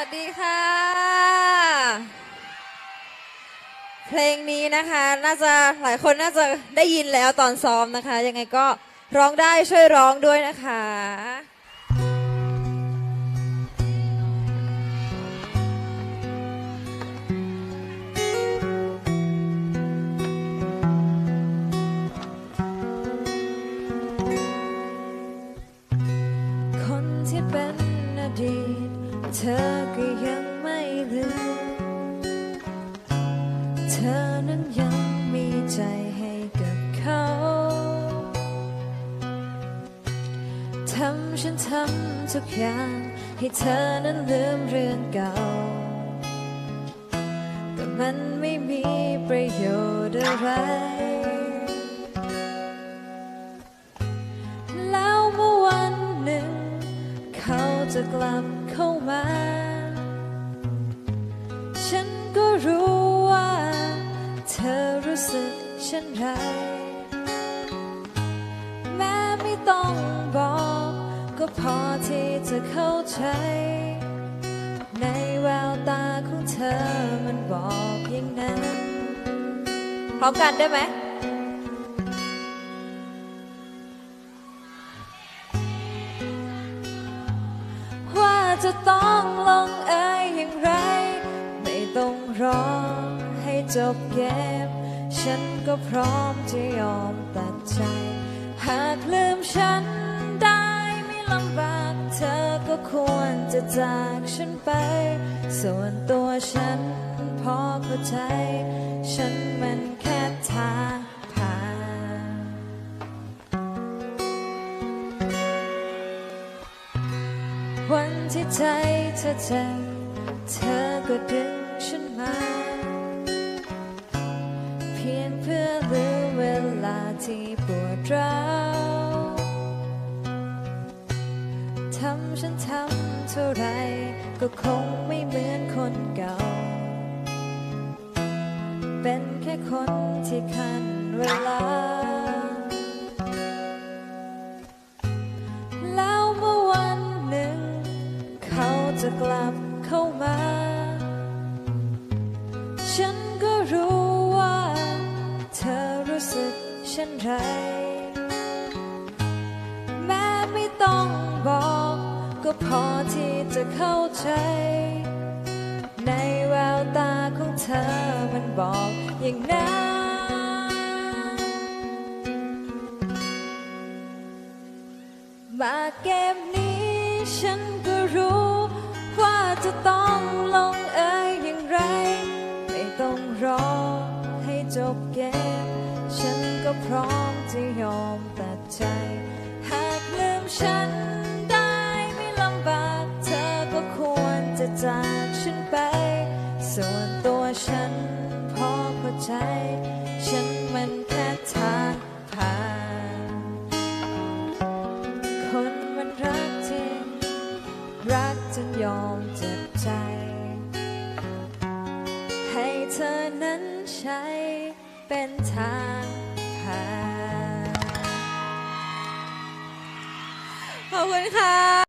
วัสดีค่ะ เพลงนี้นะคะน่าจะหลายคนน่าจะได้ยินแล้วตอนซ้อมนะคะ ยังไงก็ร้องได้ช่วยร้องด้วยนะคะคนที่เป็นอดีต เธอก็ยังไม่ลืม เธอนั้นยังมีใจให้กับเขา ทำฉันทำทุกอย่างให้เธอนั้นลืมเรื่องเก่า แต่มันไม่มีประโยชน์อะไรแล้วเมื่อวันหนึ่ง เขาจะกลับ มา ฉันก็รู้ว่าเธอรู้สึกเช่นไร แม้ไม่ต้องบอก ก็พอที่จะเข้าใจ ในแววตาของเธอมันบอกอย่างนั้น พร้อมกันได้ไหม จะต้องลงเอยอย่างไร ไม่ต้องรอให้จบเกม ฉันก็พร้อมจะยอมตัดใจ หากลืมฉันได้ไม่ลำบากเธอก็ควรจะจากฉันไป ส่วนตัวฉันพอเข้าใจ ฉันมันแค่ทาง วันที่ใจเธอเจ็บเธอก็ดึงฉันมา เพียงเพื่อลืมเวลาที่ปวดร้าวทำฉันทำเท่าไรก็คงไม่เหมือนคนเก่า เป็นแค่คนที่คันเวลา ฉันก็รู้ว่าเธอรู้สึกเช่นไร แม้ไม่ต้องบอก ก็พอที่จะเข้าใจ ในแววตาของเธอมันบอกอย่างนั้นมาเกมนี้ฉันก็รู้ว่าจะต้อง ยอมตัดใจ หากลืมฉันได้ไม่ลำบากเธอก็ควรจะจากฉันไป ส่วนตัวฉันพอเข้าใจ ฉันมันแค่ทางผ่าน คนมันรักจริง รักจนยอมเจ็บใจ ให้เธอนั้นใช้เป็นทางผ่าน อบคุณค่ะ